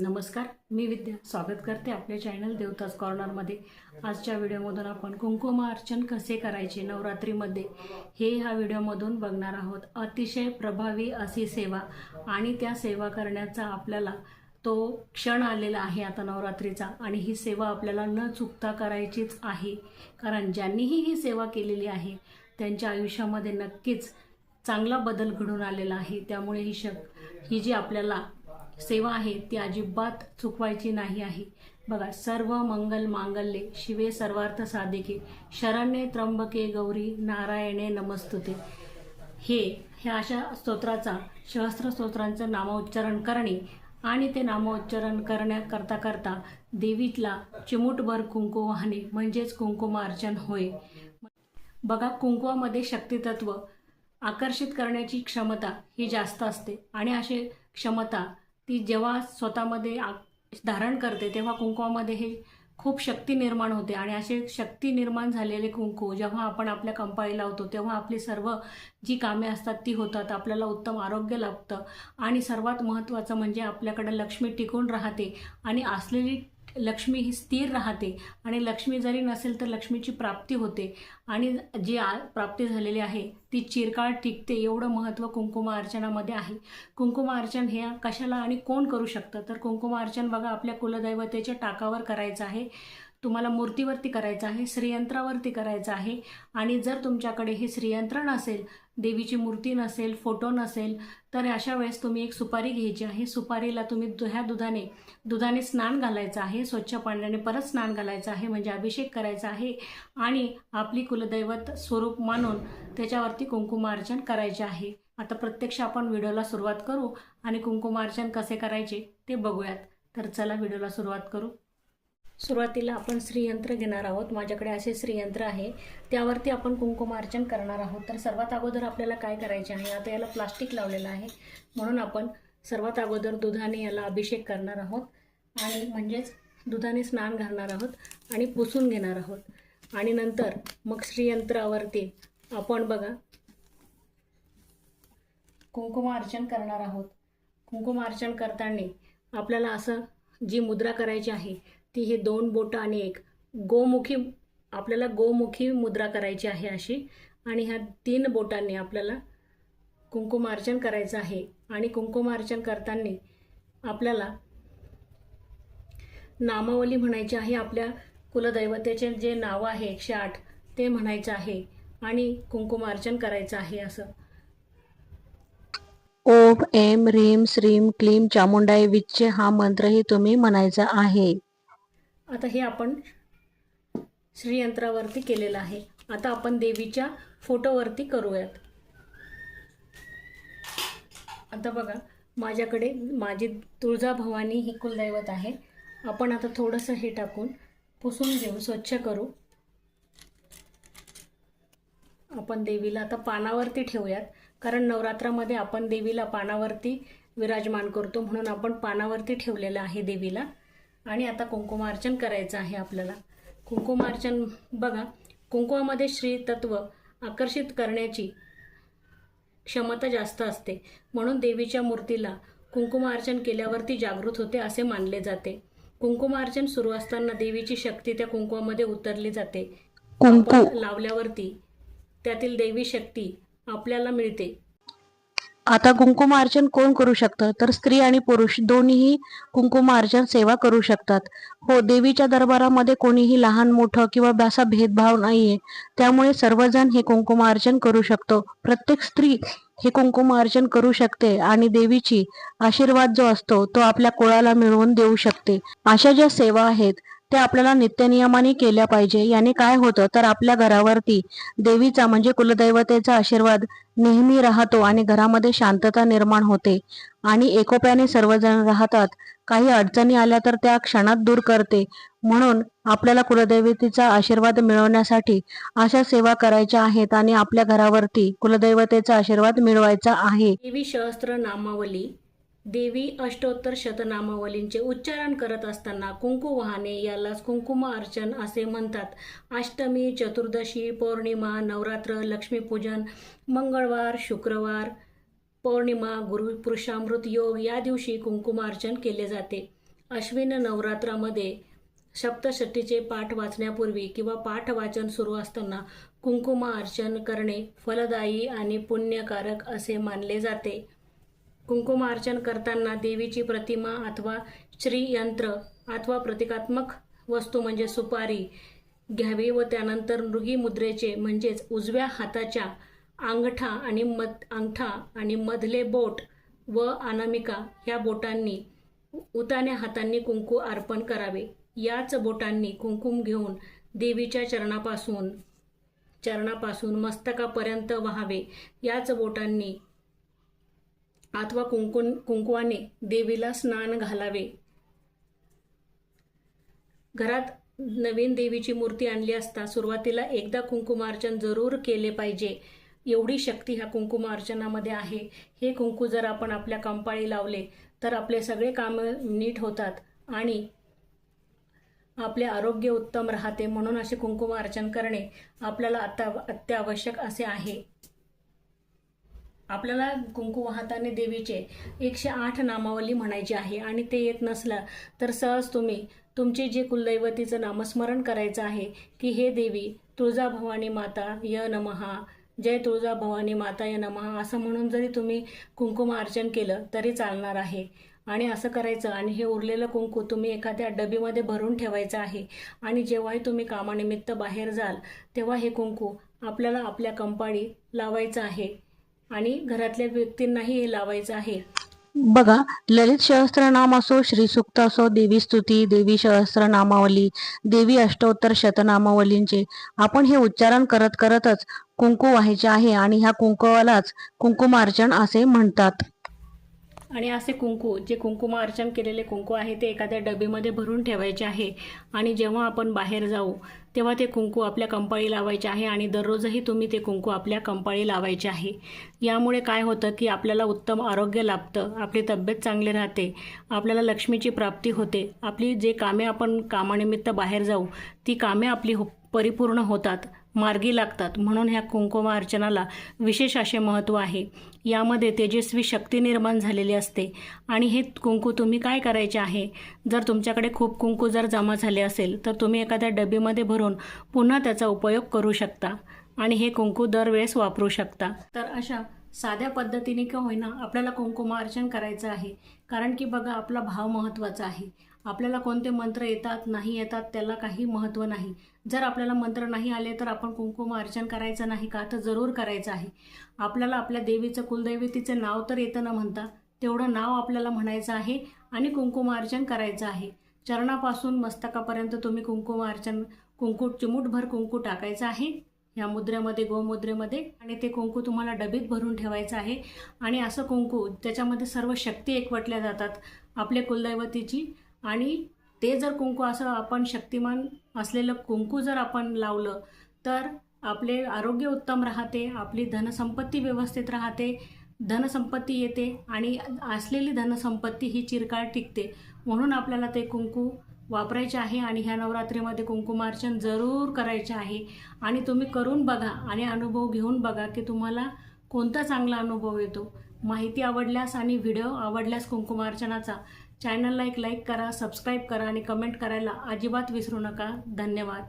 नमस्कार मी विद्या. स्वागत करते आपल्या चॅनल देवताज कॉर्नरमध्ये आजच्या व्हिडिओमधून आपण कुंकुम अर्चन कसे करायचे नवरात्रीमध्ये हे ह्या व्हिडिओमधून बघणार आहोत. अतिशय प्रभावी अशी सेवा आणि त्या सेवा करण्याचा आपल्याला तो क्षण आलेला आहे आता नवरात्रीचा आणि ही सेवा आपल्याला न चुकता करायचीच आहे. कारण ज्यांनीही ही सेवा केलेली आहे त्यांच्या आयुष्यामध्ये नक्कीच चांगला बदल घडून आलेला आहे. त्यामुळे ही शक ही जी आपल्याला सेवा आहे ती अजिबात चुकवायची नाही आहे. बघा सर्व मंगल मांगल्ये शिवे सर्वार्थ साधिके शरण्ये त्र्यंबके गौरी नारायणे नमस्तुते. हे ह्या अशा स्तोत्राचा सहस्त्र स्तोत्रांचं नामोच्चारण करणे आणि ते नामोच्चारण करण्या करता करता देवीतला चिमूटभर कुंकू वाहणे म्हणजेच कुंकुमार्चन होय. बघा कुंकुवामध्ये शक्तितत्व आकर्षित करण्याची क्षमता ही जास्त असते आणि अशी क्षमता ती जेव्हा स्वतःमध्ये आ- धारण करते तेव्हा कुंकवामध्ये हे खूप शक्ती निर्माण होते. आणि असे शक्ती निर्माण झालेले कुंकू जेव्हा आपण आपल्या कंपाळी लावतो तेव्हा आपली सर्व जी कामे असतात ती होतात. आपल्याला उत्तम आरोग्य लाभतं. आणि सर्वात महत्त्वाचं म्हणजे आपल्याकडे लक्ष्मी टिकून राहते. आणि असलेली लक्ष्मी ही स्थिर राहते आणि लक्ष्मी जरी नसेल तर लक्ष्मीची प्राप्ती होते. आणि जी आ प्राप्ती झालेली आहे ती चिरकाळ टिकते एवढं महत्त्व कुंकुमार्चनामध्ये आहे. कुंकुमार्चन हे कशाला आणि कोण करू शकतं? तर कुंकुमार्चन बघा आपल्या कुलदैवतेच्या टाकावर करायचं आहे. तुम्हाला मूर्तीवरती करायचं आहे श्रीयंत्रावरती करायचं आहे. आणि जर तुमच्याकडे हे श्रीयंत्र नसेल देवीची मूर्ती नसेल फोटो नसेल तर अशा वेळेस तुम्ही एक सुपारी घ्यायची आहे. सुपारीला तुम्ही ह्या दुधाने दुधाने स्नान घालायचं आहे स्वच्छ पाण्याने परत स्नान घालायचं आहे म्हणजे अभिषेक करायचा आहे आणि आपली कुलदैवत स्वरूप मानून त्याच्यावरती कुंकुमार्चन करायचे आहे. आता प्रत्यक्ष आपण व्हिडिओला सुरुवात करू आणि कुंकुमार्चन कसे करायचे ते बघूयात. तर चला व्हिडिओला सुरुवात करू. सुरुवातीला आपण श्रीयंत्र घेणार आहोत. माझ्याकडे असे श्रीयंत्र आहे. त्यावरती आपण कुंकुमार्चन करणार आहोत. तर सर्वात अगोदर आपल्याला काय करायचे आहे? आता याला प्लास्टिक लावलेलं आहे. म्हणून आपण सर्वात अगोदर दुधाने याला अभिषेक करणार आहोत. आणि म्हणजेच दुधाने स्नान घालणार आहोत आणि पुसून घेणार आहोत. आणि नंतर मग श्रीयंत्रावरती आपण बघा कुंकुमार्चन करणार आहोत. कुंकुमार्चन करताना आपल्याला असं जी मुद्रा करायची आहे ती हे दोन बोटं आणि एक गोमुखी आपल्याला गोमुखी मुद्रा करायची आहे अशी. आणि ह्या तीन बोटांनी आपल्याला कुंकुमार्चन करायचं आहे. आणि कुंकुमार्चन करताना आपल्याला नामावली म्हणायची आहे. आपल्या कुलदैवतेचे जे नावं आहे एकशे आठ ते म्हणायचं आहे. आणि कुंकुमार्चन करायचं आहे असं. ओम एम ह्रीम श्रीम क्लीम चामुंडाई विच्चे हा मंत्रही तुम्ही म्हणायचा आहे. आता हे आपण श्रीयंत्रावरती केलेलं आहे. आता आपण देवीच्या फोटोवरती करूयात. आता बघा माझ्याकडे माझी तुळजाभवानी ही कुलदैवत आहे. आपण आता थोडंसं हे टाकून पुसून घेऊ स्वच्छ करू. आपण देवीला आता पानावरती ठेवूयात कारण नवरात्रामध्ये आपण देवीला पानावरती विराजमान करतो म्हणून आपण पानावरती ठेवलेलं आहे देवीला. आणि आता कुंकुमार्चन करायचं आहे आपल्याला. कुंकुमार्चन बघा कुंकुमामध्ये श्री तत्व आकर्षित करण्याची क्षमता जास्त असते. म्हणून देवीच्या मूर्तीला कुंकुमार्चन केल्यावरती जागृत होते असे मानले जाते. कुंकुमार्चन सुरू असताना देवीची शक्ती त्या कुंकुमामध्ये उतरली जाते. कुंकू. लावल्यावरती त्यातील देवी शक्ती आपल्याला मिळते. आता कुंकुमार्चन कोण करू शकतं? तर स्त्री आणि पुरुष दोन्हीही कुंकुमार्चन सेवा करू शकतात. हो देवीच्या दरबारामध्ये कोणीही लहान मोठं किंवा असा भेदभाव नाहीये. त्यामुळे सर्वजण हे कुंकुमार्चन करू शकतो. प्रत्येक स्त्री हे कुंकुमार्चन करू शकते आणि देवीची आशीर्वाद जो असतो तो आपल्या कुळाला मिळवून देऊ शकते. अशा ज्या सेवा आहेत त्या आपल्याला नित्यनियमाने केल्या पाहिजे. याने काय होतं? तर आपल्या घरावरती देवीचा म्हणजे कुलदैवतेचा आशीर्वाद नेहमी राहतो आणि घरामध्ये शांतता निर्माण होते. आणि एकोप्याने सर्वजण राहतात. काही अडचणी आल्या तर त्या क्षणात दूर करते. म्हणून आपल्याला कुलदैवतेचा आशीर्वाद मिळवण्यासाठी अशा सेवा करायच्या आहेत आणि आपल्या घरावरती कुलदैवतेचा आशीर्वाद मिळवायचा आहे. देवी सहस्त्र नामावली. देवी अष्टोत्तर शतनामावलींचे उच्चारण करत असताना कुंकू वाहने यालाच कुंकुम अर्चन असे म्हणतात. अष्टमी चतुर्दशी पौर्णिमा नवरात्र लक्ष्मीपूजन मंगळवार शुक्रवार पौर्णिमा गुरु पुरुषामृत योग या दिवशी कुंकुमार्चन केले जाते. अश्विन नवरात्रामध्ये सप्तशतीचे पाठ वाचण्यापूर्वी किंवा पाठ वाचन सुरू असताना कुंकुम अर्चन करणे फलदायी आणि पुण्यकारक असे मानले जाते. कुंकुमार्चन करताना देवीची प्रतिमा अथवा श्रीयंत्र अथवा प्रतिकात्मक वस्तू म्हणजे सुपारी घ्यावी व त्यानंतर मृगी मुद्रेचे म्हणजेच उजव्या हाताच्या अंगठा आणि मध अंगठा आणि मधले बोट व अनामिका ह्या बोटांनी उताण्या हातांनी कुंकू अर्पण करावे. याच बोटांनी कुंकुम घेऊन देवीच्या चरणापासून चरणापासून मस्तकापर्यंत व्हावे. याच बोटांनी अथवा कुंकुन कुंकुवाने देवीला स्नान घालावे. घरात नवीन देवीची मूर्ती आणली असता सुरुवातीला एकदा कुंकुमार्चन जरूर केले पाहिजे. एवढी शक्ती ह्या कुंकुमार्चनामध्ये आहे. हे कुंकू जर आपण आपल्या कंपाळी लावले तर आपले सगळे कामं नीट होतात आणि आपले आरोग्य उत्तम राहते म्हणून असे कुंकुमार्चन करणे आपल्याला आता अत्यावश्यक असे आहे. आपल्याला कुंकू वाहताने देवीचे एकशे आठ नामावली म्हणायची आहे आणि ते येत नसलं तर सहज तुम्ही तुमचे जे कुलदैवतीचं नामस्मरण करायचं आहे की हे देवी तुळजाभवानी माता य नमहा जय तुळजाभवानी माता य नमहा असं म्हणून जरी तुम्ही कुंकुम अर्चन केलं तरी चालणार आहे. आणि असं करायचं आणि हे उरलेलं कुंकू तुम्ही एखाद्या डबीमध्ये भरून ठेवायचं आहे आणि जेव्हाही तुम्ही कामानिमित्त बाहेर जाल तेव्हा हे कुंकू आपल्याला आपल्या कंपाळी लावायचं आहे. आणि घरातल्या व्यक्तींनाही हे लावायचं आहे. बघा ललित सहस्त्रनाम असो श्री सुक्त असो देवी स्तुती देवी सहस्त्रनामावली देवी अष्टोत्तर शतनामावलींचे आपण हे उच्चारण करत करतच कुंकू व्हायचे आहे आणि ह्या कुंकूवालाच कुंकुमार्चन असे म्हणतात. आणि असे कुंकू जे कुंकुम अर्चन केलेले कुंकू आहे ते एखाद्या डबीमध्ये भरून ठेवायचे आहे. आणि जेव्हा आपण बाहेर जाऊ तेव्हा ते कुंकू आपल्या कंपाळी लावायचे आहे आणि दररोजही तुम्ही ते कुंकू आपल्या कंपाळी लावायचे आहे. यामुळे काय होतं की आपल्याला उत्तम आरोग्य लाभतं आपली तब्येत चांगली राहते आपल्याला लक्ष्मीची प्राप्ती होते. आपली जे कामे आपण कामानिमित्त बाहेर जाऊ ती कामे आपली हो परिपूर्ण होतात. मार्गी लागतात. म्हणून ह्या कुंकुम अर्चनाला विशेष असे महत्त्व आहे. यामध्ये तेजस्वी शक्ती निर्माण झालेली असते. आणि हे कुंकू तुम्ही काय करायचे आहे? जर तुमच्याकडे खूप कुंकू जर जमा झाले असेल तर तुम्ही एखाद्या डबीमध्ये भरून पुन्हा त्याचा उपयोग करू शकता. आणि हे कुंकू दरवेळेस वापरू शकता. तर अशा साध्या पद्धतीने का होईना आपल्याला कुंकुमार्चन करायचं आहे. कारण की बघा आपला भाव महत्त्वाचा आहे. आपल्याला कोणते मंत्र येतात नाही येतात त्याला काही महत्त्व नाही. जर आपल्याला मंत्र नाही आले तर आपण कुंकुम अर्चन करायचं नाही का? तर जरूर करायचं आहे. आपल्याला आपल्या देवीचं कुलदैवतीचं नाव तर येतं ना म्हणता. तेवढं नाव आपल्याला म्हणायचं आहे आणि कुंकुम अर्चन करायचं आहे. चरणापासून मस्तकापर्यंत तुम्ही कुंकुम अर्चन कुंकू चिमूटभर कुंकू टाकायचं आहे. या मुद्रेमध्ये गोमुद्रेमध्ये आणि ते कुंकू तुम्हाला डबीत भरून ठेवायचं आहे. आणि असं कुंकू त्याच्यामध्ये सर्व शक्ती एकवटल्या जातात. आपल्या कुलदैवतीची आणि ते जर कुंकू असं आपण शक्तिमान असलेलं कुंकू जर आपण लावलं तर आपले आरोग्य उत्तम राहते आपली धनसंपत्ती व्यवस्थित राहते धनसंपत्ती येते आणि असलेली धनसंपत्ती ही चिरकाळ टिकते. म्हणून आपल्याला ते कुंकू वापरायचे आहे आणि ह्या नवरात्रीमध्ये कुंकुमार्चन जरूर करायचे आहे. आणि तुम्ही करून बघा आणि अनुभव घेऊन बघा की तुम्हाला कोणता चांगला अनुभव येतो. माहिती आवडल्यास आणि व्हिडिओ आवडल्यास कुंकुमार्चनाचा चॅनलला एक लाईक करा सबस्क्राईब करा आणि कमेंट करायला अजिबात विसरू नका. धन्यवाद.